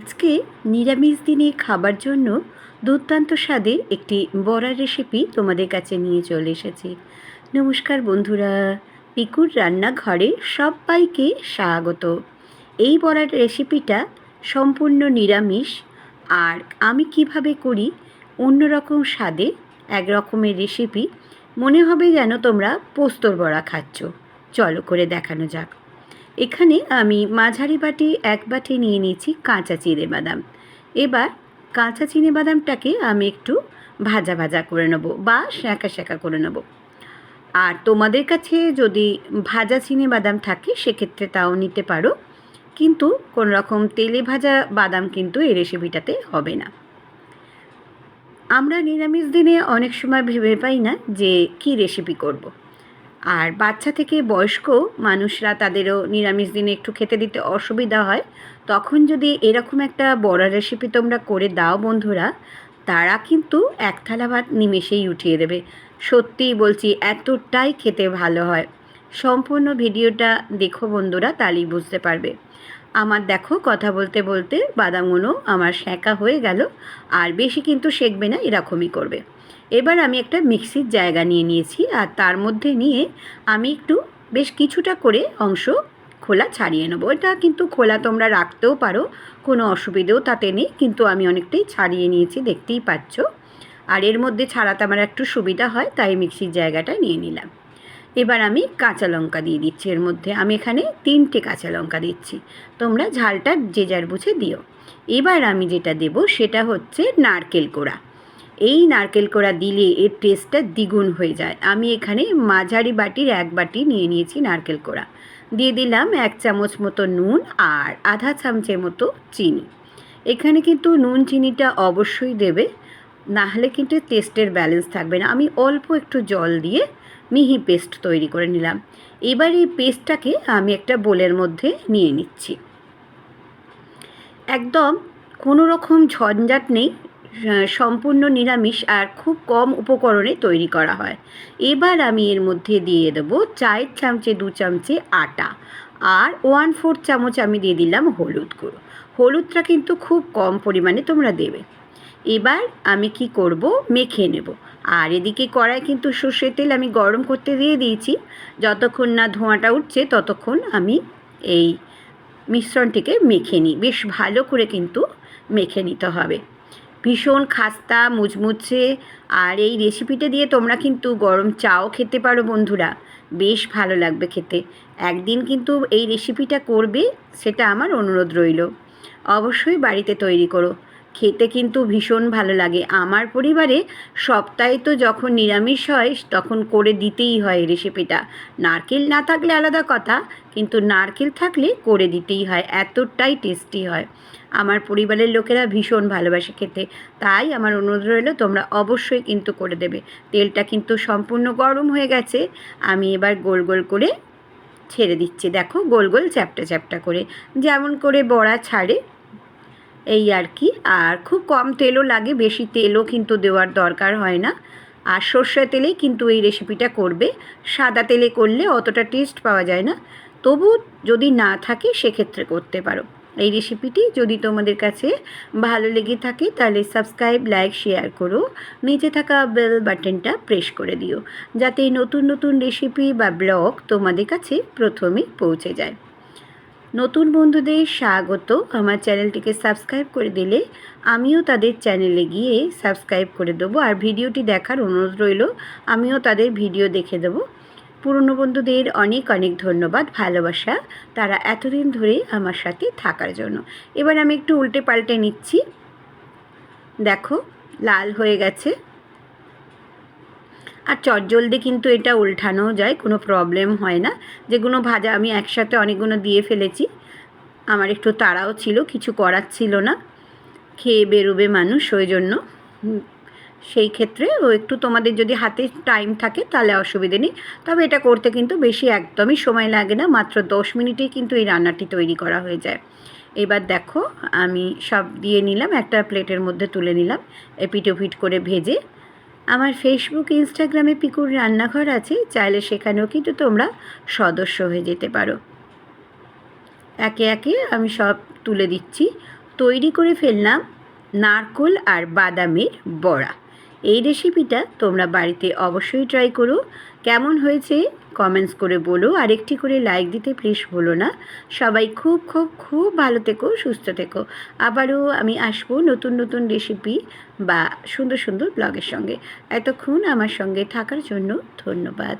আজকে নিরামিষ দিনে খাবার জন্য দুর্দান্ত স্বাদের একটি বড়ার রেসিপি তোমাদের কাছে নিয়ে চলে এসেছি। নমস্কার বন্ধুরা, পিকুর রান্নাঘরে সবাইকে স্বাগত। এই বড়ার রেসিপিটা সম্পূর্ণ নিরামিষ আর আমি কীভাবে করি অন্যরকম স্বাদে এক রকমের রেসিপি মনে হবে যেন তোমরা পোস্তর বড়া খাচ্ছ। চলো করে দেখানো যাক। এখানে আমি মাঝারি বাটি এক বাটি নিয়ে নিয়েছি কাঁচা চিনে বাদাম। এবার কাঁচা চিনে বাদামটাকে আমি একটু ভাজা ভাজা করে নেব বা শ্যাঁকা শ্যাঁকা করে নেব। আর তোমাদের কাছে যদি ভাজা চিনে বাদাম থাকে সেক্ষেত্রে তাও নিতে পারো, কিন্তু কোনো রকম তেলে ভাজা বাদাম কিন্তু এই রেসিপিটাতে হবে না। আমরা নিরামিষ দিনে অনেক সময় ভেবে পাই না যে কী রেসিপি করব। আর বাচ্চা থেকে বয়স্ক মানুষরা তাদেরও নিরামিষ দিনে একটু খেতে দিতে অসুবিধা হয়। তখন যদি এরকম একটা বড় রেসিপি তোমরা করে দাও বন্ধুরা, তারা কিন্তু এক থালা ভাত নিমেষেই উঠিয়ে দেবে। সত্যিই বলছি, এতটাই খেতে ভালো হয়। সম্পূর্ণ ভিডিওটা দেখো বন্ধুরা, তাহলেই বুঝতে পারবে। আমার দেখো কথা বলতে বলতে বাদামগুলো আমার সেঁকা হয়ে গেল, আর বেশি কিন্তু সেঁকবে না, এরকমই করবে। এবার আমি একটা মিক্সির জায়গা নিয়ে নিয়েছি, আর তার মধ্যে নিয়ে আমি একটু বেশ কিছুটা করে অংশ খোলা ছাড়িয়ে নেব। এটা কিন্তু খোলা তোমরা রাখতেও পারো, কোনো অসুবিধেও তাতে নেই, কিন্তু আমি অনেকটাই ছাড়িয়ে নিয়েছি, দেখতেই পাচ্ছ। আর এর মধ্যে ছাড়াতে আমার একটু সুবিধা হয়, তাই মিক্সির জায়গাটা নিয়ে নিলাম। এবার আমি কাঁচা লঙ্কা দিয়ে দিচ্ছি এর মধ্যে। আমি এখানে তিনটে কাঁচা লঙ্কা দিচ্ছি। তোমরা ঝালটা যে যার বুঝে দিও। এবার আমি যেটা দেব সেটা হচ্ছে নারকেল কোড়া। এই নারকেল কোড়া দিলে এর টেস্টটা দ্বিগুণ হয়ে যায়। আমি এখানে মাঝারি বাটির এক বাটি নিয়ে নিয়েছি নারকেল কোড়া। দিয়ে দিলাম এক চামচ মতো নুন আর আধা চামচের মতো চিনি। এখানে কিন্তু নুন চিনিটা অবশ্যই দেবে। নাহলে কিন্তু টেস্টের ব্যালেন্স থাকবে না। আমি অল্প একটু জল দিয়ে মিহি পেস্ট তৈরি করে নিলাম। এবার এই পেস্টটাকে আমি একটা বোলের মধ্যে নিয়ে নিচ্ছি। একদম কোনো রকম ঝঞ্ঝাট নেই সম্পূর্ণ নিরামিষ আর খুব কম উপকরণে তৈরি করা হয়। এবার আমি এর মধ্যে দিয়ে দেবো চায়ের চামচে দু চামচে আটা আর ওয়ান ফোর চামচ আমি দিয়ে দিলাম হলুদ গুঁড়ো। হলুদটা কিন্তু খুব কম পরিমাণে তোমরা দেবে। এবার আমি কি করব? মেখে নেব। আর এদিকে কড়াই কিন্তু সর্ষের তেল আমি গরম করতে দিয়ে দিয়েছি। যতক্ষণ না ধোঁয়াটা উঠছে, ততক্ষণ আমি এই মিশ্রণটিকে মেখে নিই। বেশ ভালো করে কিন্তু মেখে নিতে হবে। ভীষণ খাস্তা, মুচমুচে, আর এই রেসিপিটা দিয়ে তোমরা কিন্তু গরম চাও খেতে পারো বন্ধুরা। বেশ ভালো লাগবে খেতে। একদিন কিন্তু এই রেসিপিটা করবে, সেটা আমার অনুরোধ রইল। অবশ্যই বাড়িতে তৈরি করো। খেতে কিন্তু ভীষণ ভালো লাগে। আমার পরিবারে সপ্তাহে তো যখন নিরামিষ হয়, তখন করে দিতেই হয় রেসিপিটা নারকেল না থাকলে আলাদা কথা, কিন্তু নারকেল থাকলে করে দিতেই হয়, এতটাই টেস্টি হয়। আমার পরিবারের লোকেরা ভীষণ ভালোবাসে খেতে। তাই আমার অনুরোধ রইল, তোমরা অবশ্যই কিন্তু করে দেবে। তেলটা কিন্তু সম্পূর্ণ গরম হয়ে গেছে। আমি এবার গোল গোল করে ছেড়ে দিচ্ছে। দেখো, গোল গোল চ্যাপটা চ্যাপটা করে। যেমন করে বড়া ছাড়ে। এই আর কি। আর খুব কম তেলও লাগে, বেশি তেলও কিন্তু দেওয়ার দরকার হয় না। আর সর্ষে তেলেই কিন্তু এই রেসিপিটা করবে। সাদা তেলে করলে অতটা টেস্ট পাওয়া যায় না। তবু যদি না থাকে, সেক্ষেত্রে করতে পারো। এই রেসিপিটি যদি তোমাদের কাছে ভালো লেগে থাকে, তাহলে সাবস্ক্রাইব লাইক শেয়ার করো। নিচে থাকা বেল বাটনটা প্রেস করে দিও, যাতে নতুন নতুন রেসিপি বা ব্লগ তোমাদের কাছে প্রথমে পৌঁছে যায়। নতুন বন্ধুদের স্বাগত। আমার চ্যানেলটিকে সাবস্ক্রাইব করে দিলে আমিও তাদের চ্যানেলে গিয়ে সাবস্ক্রাইব করে দেবো। আর ভিডিওটি দেখার অনুরোধ রইল, আমিও তাদের ভিডিও দেখে দেবো। পুরনো বন্ধুদের অনেক অনেক ধন্যবাদ, ভালোবাসা তারা এতদিন ধরে আমার সাথে থাকার জন্য। এবার আমি একটু উল্টে পাল্টে নিচ্ছি। দেখো, লাল হয়ে গেছে। আর চটজলদি কিন্তু এটা উল্টানো যায়, কোনো প্রবলেম হয় না। যেগুলো ভাজা আমি একসাথে অনেকগুলো দিয়ে ফেলেছি। আমার একটু তাড়াও ছিল, কিছু করার ছিল না। খেয়ে বেরোবে মানুষ, ওই জন্য। সেই ক্ষেত্রে ও একটু তোমাদের যদি হাতে টাইম থাকে তাহলে অসুবিধে নেই। তবে এটা করতে কিন্তু বেশি একদমই সময় লাগে না, মাত্র দশ মিনিটেই কিন্তু এই রান্নাটি তৈরি করা হয়ে যায়। এবার দেখো, আমি সব দিয়ে নিলাম, একটা প্লেটের মধ্যে তুলে নিলাম এপিটোপিট করে ভেজে। আমার ফেসবুক ইনস্টাগ্রামে পিকুর রান্নাঘর আছে, চাইলে সেখানেও কিন্তু তোমরা সদস্য হয়ে যেতে পারো। একে একে আমি সব তুলে দিচ্ছি। তৈরি করে ফেললাম নারকোল আর বাদামের বড়া। এই রেসিপিটা তোমরা বাড়িতে অবশ্যই ট্রাই করো। কেমন হয়েছে কমেন্টস করে বলো, আর একটি করে লাইক দিতে প্লিজ বলো না। সবাই খুব খুব খুব ভালো থেকো, সুস্থ থেকো। আবারও আমি আসব নতুন নতুন রেসিপি বা সুন্দর সুন্দর ব্লগের সঙ্গে। এতক্ষণ আমার সঙ্গে থাকার জন্য ধন্যবাদ।